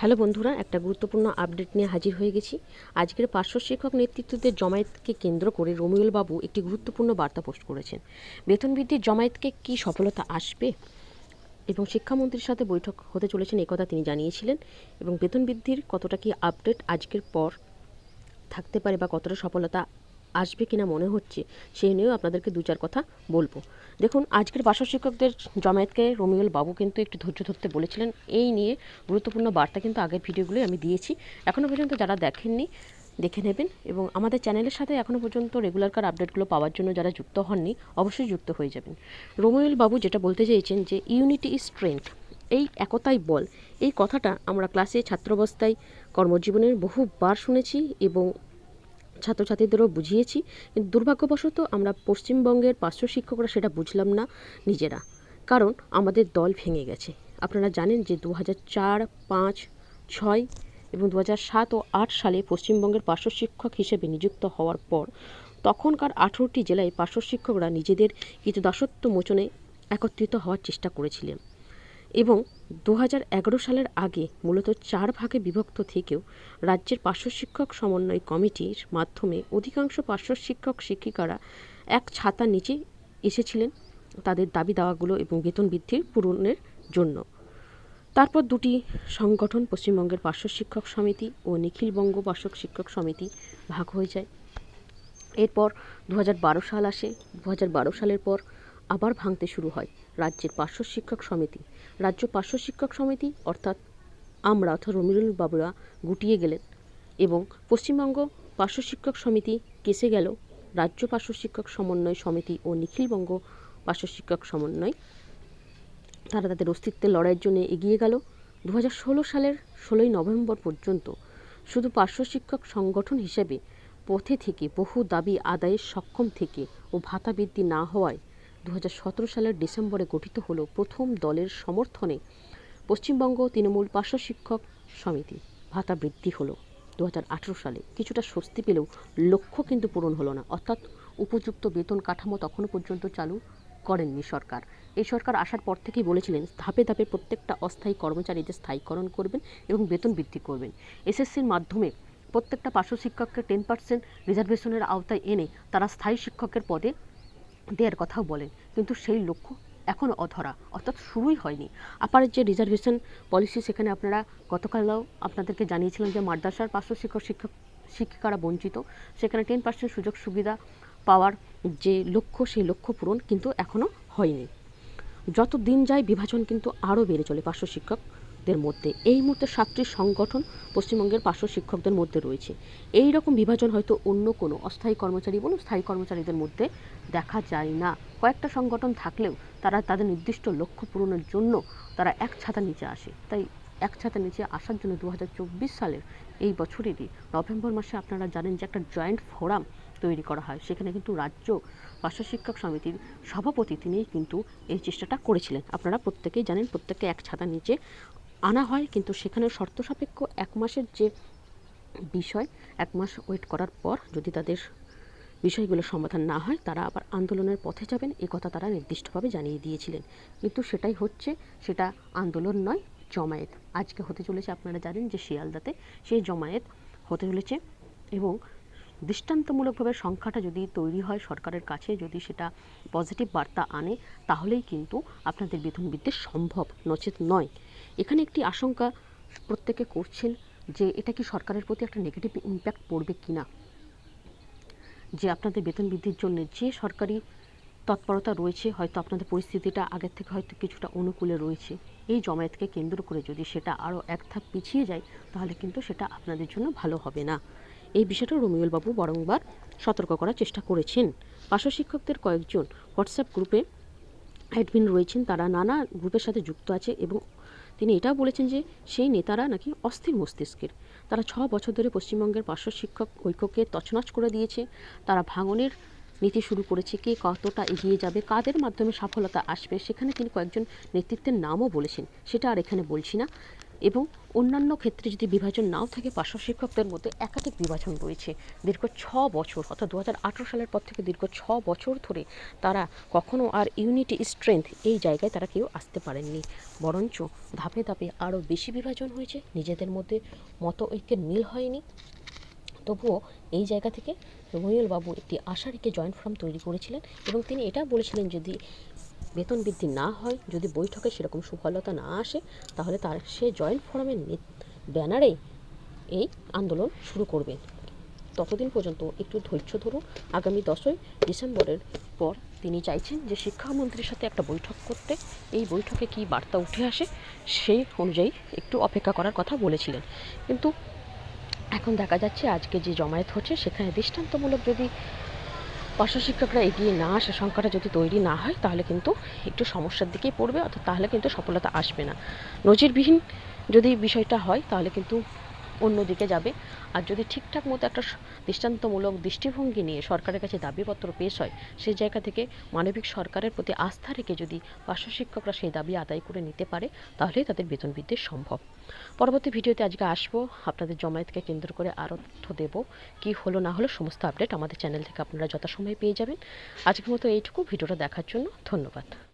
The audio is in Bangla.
হ্যালো বন্ধুরা, একটা গুরুত্বপূর্ণ আপডেট নিয়ে হাজির হয়ে গেছি। আজকের পার্শ্ব শিক্ষক নেতৃত্বদের জমায়েতকে কেন্দ্র করে রমিউল বাবু একটি গুরুত্বপূর্ণ বার্তা পোস্ট করেছেন। বেতন বৃদ্ধির জমায়েতকে কি সফলতা আসবে এবং শিক্ষামন্ত্রীর সাথে বৈঠক হতে চলেছেন একথা তিনি জানিয়েছিলেন এবং বেতন বৃদ্ধির কতটা কি আপডেট আজকের পর থাকতে পারে বা কতটা সফলতা আসবে কিনা মনে হচ্ছে সেই নিয়েও আপনাদেরকে দু চার কথা বলব। দেখুন, আজকের ভাষা শিক্ষকদের জমায়েতকে রমিউল বাবু কিন্তু একটু ধৈর্য ধরতে বলেছিলেন। এই নিয়ে গুরুত্বপূর্ণ বার্তা কিন্তু আগের ভিডিওগুলোই আমি দিয়েছি। এখনও পর্যন্ত যারা দেখেননি, দেখে নেবেন এবং আমাদের চ্যানেলের সাথে এখনও পর্যন্ত রেগুলারকার আপডেটগুলো পাওয়ার জন্য যারা যুক্ত হননি, অবশ্যই যুক্ত হয়ে যাবেন। রমিউল বাবু যেটা বলতে চেয়েছেন যে ইউনিটি ইজ স্ট্রেংথ এই একতাই বল। এই কথাটা আমরা ক্লাসে ছাত্রাবস্থায় কর্মজীবনের বহুবার শুনেছি এবং ছাত্রছাত্রীদেরও বুঝিয়েছি, কিন্তু দুর্ভাগ্যবশত আমরা পশ্চিমবঙ্গের পার্শ্ব শিক্ষকরা সেটা বুঝলাম না নিজেরা। কারণ আমাদের দল ভেঙে গেছে। আপনারা জানেন যে দু হাজার চার, পাঁচ, ছয় এবং দু হাজার সাত ও আট সালে পশ্চিমবঙ্গের পার্শ্ব শিক্ষক হিসেবে নিযুক্ত হওয়ার পর তখনকার আঠেরোটি জেলায় পার্শ্ব শিক্ষকরা নিজেদের দাসত্ব মোচনে একত্রিত হওয়ার চেষ্টা করেছিলেন। এবং দু হাজার এগারো সালের আগে মূলত চার ভাগে বিভক্ত থেকেও রাজ্যের পার্শ্ব শিক্ষক সমন্বয় কমিটির মাধ্যমে অধিকাংশ পার্শ্ব শিক্ষক শিক্ষিকারা এক ছাতার নিচে এসেছিলেন তাদের দাবি দাওয়াগুলো এবং বেতন বৃদ্ধির পূরণের জন্য। তারপর দুটি সংগঠন, পশ্চিমবঙ্গের পার্শ্ব শিক্ষক সমিতি ও নিখিলবঙ্গ পার্শ্ব শিক্ষক সমিতি ভাগ হয়ে যায়। এরপর দু হাজার বারো সাল আসে। দু হাজার বারো সালের পর আবার ভাঙতে শুরু হয়। রাজ্যের পার্শ্ব শিক্ষক সমিতি। রাজ্য পার্শ্ব শিক্ষক সমিতি, অর্থাৎ আমরা অর্থাৎ রমিরুল বাবুরা, গুটিয়ে গেলেন এবং পশ্চিমবঙ্গ পার্শ্ব শিক্ষক সমিতি কেসে গেল। রাজ্য পার্শ্ব শিক্ষক সমন্বয় সমিতি ও নিখিলবঙ্গ পার্শ্ব শিক্ষক সমন্বয়। তারা তাদের অস্তিত্বের লড়াইয়ের জন্য এগিয়ে গেল। দু হাজার ষোলো সালের ষোলোই নভেম্বর পর্যন্ত শুধু পার্শ্ব শিক্ষক সংগঠন হিসেবে পথে থেকে বহু দাবি আদায়ে সক্ষম থেকে ও ভাতা বৃদ্ধি না হওয়ায় দু হাজার সতেরো সালের ডিসেম্বরে গঠিত হলো প্রথম দলের সমর্থনে পশ্চিমবঙ্গ তৃণমূল পার্শ্ব শিক্ষক সমিতি। ভাতা বৃদ্ধি হলো দু হাজার আঠেরো সালে। কিছুটা স্বস্তি পেলেও লক্ষ্য কিন্তু পূরণ হলো না। অর্থাৎ উপযুক্ত বেতন কাঠামো তখনও পর্যন্ত চালু করেননি সরকার। এই সরকার আসার পর থেকেই বলেছিলেন, ধাপে ধাপে প্রত্যেকটা অস্থায়ী কর্মচারীদের স্থায়ীকরণ করবেন এবং বেতন বৃদ্ধি করবেন। এসএসসির মাধ্যমে প্রত্যেকটা পার্শ্ব শিক্ষককে টেন পার্সেন্ট রিজার্ভেশনের আওতায় এনে তারা স্থায়ী শিক্ষকের পদে দেওয়ার কথাও বলেন। কিন্তু সেই লক্ষ্য এখনও অধরা, অর্থাৎ শুরুই হয়নি। আপারের যে রিজার্ভেশন পলিসি, সেখানে আপনারা গতকালও আপনাদেরকে জানিয়েছিলেন যে মাদ্রাসার পার্শ্ব শিক্ষক শিক্ষক, শিক্ষিকারা বঞ্চিত। সেখানে টেন পার্সেন্ট সুযোগ সুবিধা পাওয়ার যে লক্ষ্য, সেই লক্ষ্য পূরণ কিন্তু এখনও হয়নি। যত দিন যায় বিভাজন কিন্তু আরও বেড়ে চলে পার্শ্ব শিক্ষকদের মধ্যে। এই মুহূর্তে সাতটি সংগঠন পশ্চিমবঙ্গের পার্শ্ব শিক্ষকদের মধ্যে রয়েছে। এই রকম বিভাজন হয়তো অন্য কোনো অস্থায়ী কর্মচারী বলুন, স্থায়ী কর্মচারীদের মধ্যে দেখা যায় না। কয়েকটা সংগঠন থাকলেও তারা তাদের নির্দিষ্ট লক্ষ্য পূরণের জন্য তারা এক ছাতা নিচে আসে। তাই এক ছাতা নিচে আসার জন্য দু হাজার চব্বিশ সালের এই বছরেরই নভেম্বর মাসে আপনারা জানেন যে একটা জয়েন্ট ফোরাম তৈরি করা হয়। সেখানে কিন্তু রাজ্য পার্শ্ব শিক্ষক সমিতির সভাপতি তিনিই কিন্তু এই চেষ্টাটা করেছিলেন। আপনারা প্রত্যেকেই জানেন, প্রত্যেককে এক ছাতা নিচে আনা হয়, কিন্তু সেখানে শর্ত সাপেক্ষ এক মাসের যে বিষয়, এক মাস ওয়েট করার পর যদি তাদের বিষয়গুলো সমাধান না হয়, তারা আবার আন্দোলনের পথে যাবেন। এ কথা তারা নির্দিষ্টভাবে জানিয়ে দিয়েছিলেন। কিন্তু সেটাই হচ্ছে, সেটা আন্দোলন নয়, জমায়েত। আজকে হতে চলেছে, আপনারা জানেন যে শিয়ালদাতে সেই জমায়েত হতে চলেছে এবং দৃষ্টান্তমূলকভাবে সংখ্যাটা যদি তৈরি হয় সরকারের কাছে, যদি সেটা পজিটিভ বার্তা আনে, তাহলেই কিন্তু আপনাদের বেতন বৃদ্ধি সম্ভব, নচেত নয়। এখানে একটি আশঙ্কা প্রত্যেকে করছেন যে এটা কি সরকারের প্রতি একটা নেগেটিভ ইম্প্যাক্ট পড়বে কি না যে আপনাদের বেতন বৃদ্ধির জন্য যে সরকারি তৎপরতা রয়েছে, হয়তো আপনাদের পরিস্থিতিটা আগের থেকে হয়তো কিছুটা অনুকূলে রয়েছে। এই জমায়েতকে কেন্দ্র করে যদি সেটা আরও এক ধাপ পিছিয়ে যায়, তাহলে কিন্তু সেটা আপনাদের জন্য ভালো হবে না। এই বিষয়টা রমিউল বাবু বারংবার সতর্ক করার চেষ্টা করেছেন। পার্শ্ব শিক্ষকদের কয়েকজন হোয়াটসঅ্যাপ গ্রুপে অ্যাডমিন রয়েছেন, তারা নানা গ্রুপের সাথে যুক্ত আছে এবং তিনি এটাও বলেছেন যে সেই নেতারা নাকি অস্থির মস্তিষ্কের। তারা ছ বছর ধরে পশ্চিমবঙ্গের পার্শ্ব শিক্ষক ঐক্যকে তছনছ করে দিয়েছে। তারা ভাঙনের নীতি শুরু করেছে, কে কতটা এগিয়ে যাবে, কাদের মাধ্যমে সফলতা আসবে, সেখানে তিনি কয়েকজন নেতৃত্বের নামও বলেছেন। সেটা আর এখানে বলছি না। এবং অন্যান্য ক্ষেত্রে যদি বিভাজন নাও থাকে পার্শ্ব শিক্ষকদের মধ্যে একাধিক বিভাজন রয়েছে। দীর্ঘ ছ বছর, অর্থাৎ দু হাজার আঠেরো সালের পর থেকে দীর্ঘ ছ বছর ধরে তারা কখনো আর ইউনিটি স্ট্রেংথ এই জায়গায় তারা কেউ আসতে পারেননি। বরঞ্চ ধাপে ধাপে আরও বেশি বিভাজন হয়েছে। নিজেদের মধ্যে মত ঐক্যের মিল হয়নি। তবুও এই জায়গা থেকে রবিউল বাবু একটি আশা রেখে জয়েন্ট ফর্ম তৈরি করেছিলেন এবং তিনি এটা বলেছিলেন যদি বেতন বৃদ্ধি না হয়, যদি বৈঠকে সেরকম সুফলতা না আসে, তাহলে তার সে জয়েন্ট ফোরামের ব্যানারে এই আন্দোলন শুরু করবেন ততদিন পর্যন্ত একটু ধৈর্য ধরুন আগামী দশই ডিসেম্বরের পর তিনি চাইছেন যে শিক্ষামন্ত্রীর সাথে একটা বৈঠক করতে। এই বৈঠকে কী বার্তা উঠে আসে সেই অনুযায়ী একটু অপেক্ষা করার কথা বলেছিলেন। কিন্তু এখন দেখা যাচ্ছে আজকে যে জমায়েত হচ্ছে, সেখানে দৃষ্টান্তমূলক যদি পার্শ্ব শিক্ষকরা এগিয়ে না আসে সংখ্যাটা যদি তৈরি না হয়, তাহলে কিন্তু একটু সমস্যার দিকেই পড়বে, অর্থাৎ তাহলে কিন্তু সফলতা আসবে না। নজিরবিহীন যদি বিষয়টা হয়, তাহলে কিন্তু অন্যদিকে যাবে। আর যদি ঠিকঠাক মতো একটা দৃষ্টান্তমূলক দৃষ্টিভঙ্গি নিয়ে সরকারের কাছে দাবিপত্র পেশ হয়, সেই জায়গা থেকে মানবিক সরকারের প্রতি আস্থা রেখে যদি পার্শ্ব শিক্ষকরা সেই দাবি আদায় করে নিতে পারে, তাহলেই তাদের বেতন বৃদ্ধি সম্ভব। পরবর্তী ভিডিওতে আজকে আসব। আপনাদের জমায়েতকে কেন্দ্র করে আরও তথ্য দেব। কী হলো, না হলো, সমস্ত আপডেট আমাদের চ্যানেল থেকে আপনারা যথাসময়ে পেয়ে যাবেন। আজকের মতো এইটুকু। ভিডিওটা দেখার জন্য ধন্যবাদ।